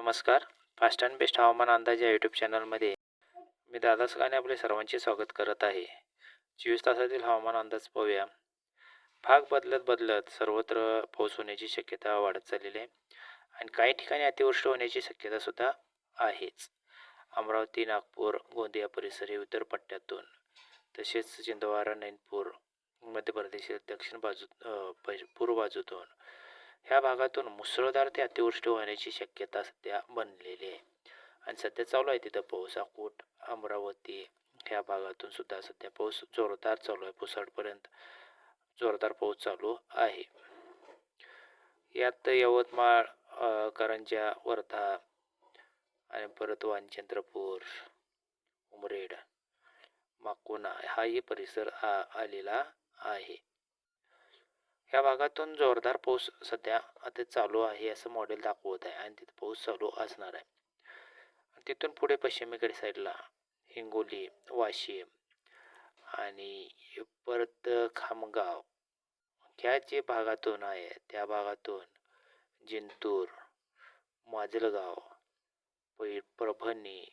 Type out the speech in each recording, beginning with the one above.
नमस्कार. Fast and best हवामान अंदाज या यूट्यूब चॅनलमध्ये मी दादा सगाने आपले सर्वांचे स्वागत करत आहे. चोवीस तासातील हवामान अंदाज पाहूया. भाग बदलत बदलत सर्वत्र पाऊस होण्याची शक्यता वाढत चाललेली आहे आणि काही ठिकाणी अतिवृष्टी होण्याची शक्यतासुद्धा आहेच. अमरावती नागपूर गोंदिया परिसर हे उत्तर पट्ट्यातून तसेच चिंदवारा नैनपूर मध्य प्रदेश दक्षिण बाजू पूर्व बाजूतून ह्या भागातून मुसळधार ते अतिवृष्टी होण्याची शक्यता सध्या बनलेली आहे. आणि सध्या चालू आहे तिथं पाऊस अकोट अमरावती ह्या भागातून सुद्धा सध्या पाऊस जोरदार चालू आहे पुसडपर्यंत जोरदार पाऊस चालू आहे. यात यवतमाळ करंज्या करंजा वर्धा आणि परत वानचंद्रपूर उमरेड माकोना हाही परिसर आ आलेला आहे. ह्या भागातून जोरदार पाऊस सध्या आता चालू आहे असं मॉडेल दाखवत आहे आणि तिथं पाऊस चालू असणार आहे. तिथून पुढे पश्चिमेकडे साईडला हिंगोली वाशिम आणि परत खामगाव ह्या जे भागातून आहे त्या भागातून जिंतूर माजलगाव पै परभणी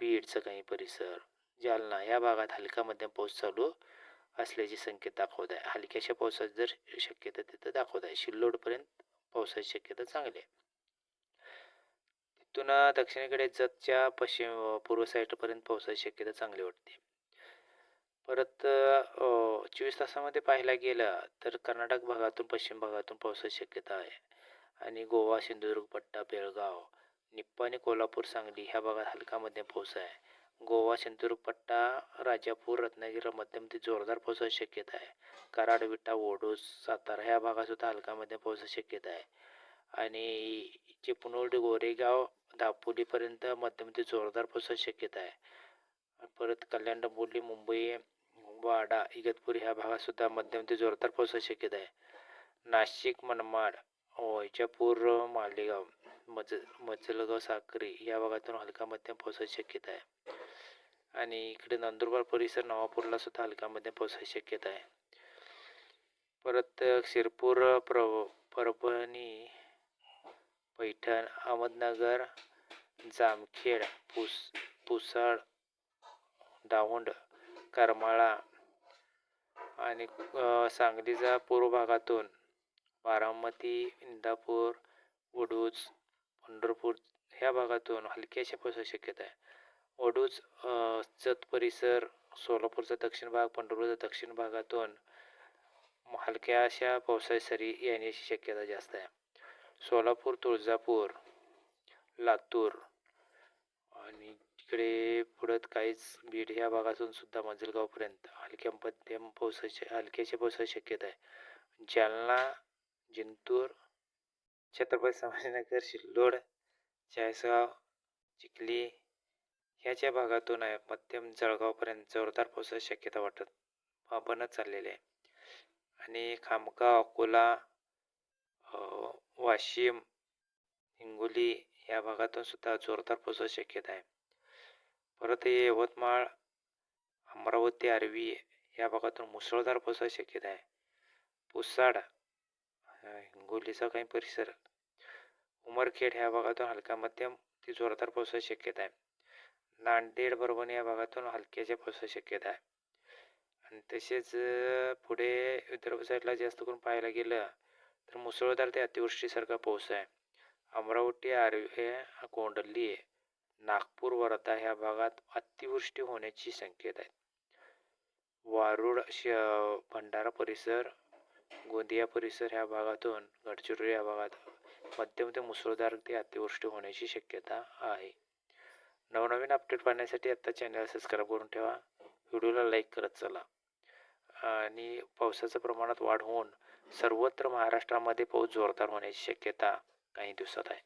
बीडचं काही परिसर जालना या भागात हलका मध्यम पाऊस चालू असल्याची संकेत दाखवत आहे. हलक्याशा पावसाची जर शक्यता तिथं दाखवत आहे. शिल्लोडपर्यंत पावसाची शक्यता चांगली आहे. तिथून दक्षिणेकडे जतच्या पश्चिम पूर्व साईडपर्यंत पावसाची शक्यता चांगली वाटते. परत चोवीस तासामध्ये पाहायला गेलं तर कर्नाटक भागातून पश्चिम भागातून पावसाची शक्यता आहे. आणि गोवा सिंधुदुर्ग पट्टा बेळगाव निप्पा आणि कोल्हापूर सांगली ह्या भागात हलका मध्यम पाऊस आहे. गोवा सिंधुदुर्ग पट्टा राजापूर रत्नागिरी मध्यमती जोरदार पावसाची शक्यता आहे. कराड विटा ओढूस सातारा ह्या भागातसुद्धा हलकामध्ये हलका मध्यम पावसाची शक्यता आहे. आणि चिपळूण गोरेगाव दापोलीपर्यंत मध्यम ते जोरदार पावसाची शक्यता आहे. परत कल्याण डोंबिवली मुंबई वाडा इगतपुरी ह्या भागातसुद्धा मध्यम ते जोरदार पावसाची शक्यता आहे. नाशिक मनमाड वैजापूर मालेगाव मज मजलगाव साक्री या भागातून हलका मध्यम पावसाची शक्यता आहे. आणि इकडे नंदुरबार परिसर नवापूरला सुद्धा हलका मध्यम पावसाची शक्यता आहे. परत शिरपूर प्र परभणी पैठण अहमदनगर जामखेड पुस पुसाळ दावंड करमाळा आणि सांगलीचा पूर्व भागातून बारामती इंदापूर उडूज पंढरपूर ह्या भागातून हलक्याशा पावसाची शक्यता आहे. वडूज चत जत परिसर सोलापूरचा दक्षिण भाग पंढरपूरचा दक्षिण भागातून हलक्या अशा पावसाळी सरी येण्याची शक्यता जास्त आहे. सोलापूर तुळजापूर लातूर आणि तिकडे पुढं काहीच बीड ह्या भागातून सुद्धा मजलगावपर्यंत हलक्या मध्यम पावसाची हलक्याच्या पावसाची शक्यता आहे. जालना जिंतूर छत्रपती संभाजीनगर सिल्लोड चाळीसगाव चिखली ह्याच्या भागातून आहे मध्यम जळगावपर्यंत जोरदार पावसाची शक्यता वाटत बनत चाललेली आहे. आणि खामगाव अकोला वाशिम हिंगोली या भागातून सुद्धा जोरदार पावसाची शक्यता आहे. परत हे यवतमाळ अमरावती आर्वी या भागातून मुसळधार पावसाची शक्यता आहे. पुसाड हिंगोलीचा काही परिसर उमरखेड ह्या भागातून हलका मध्यम ते जोरदार पावसाची शक्यता आहे. नांदेड बरोबर या भागातून हलक्याच्या पावसाची शक्यता आहे. आणि तसेच पुढे विदर्भ साईडला जास्त करून पाहायला गेलं तर मुसळधार ते अतिवृष्टीसारखा पाऊस आहे. अमरावती आर्वे कोंडली नागपूर वर्धा ह्या भागात अतिवृष्टी होण्याची संकेत आहे वारुड श भंडारा परिसर गोंदिया परिसर ह्या भागातून गडचिरोली या भागात मध्यम ते मुसळधार ते अतिवृष्टी होण्याची शक्यता आहे. नवनवीन अपडेट पाहण्यासाठी आत्ता चॅनल सबस्क्राईब करून ठेवा. व्हिडिओला लाईक करत चला. आणि पावसाचं प्रमाणात वाढ होऊन सर्वत्र महाराष्ट्रामध्ये पाऊस जोरदार होण्याची शक्यता काही दिवसात आहे.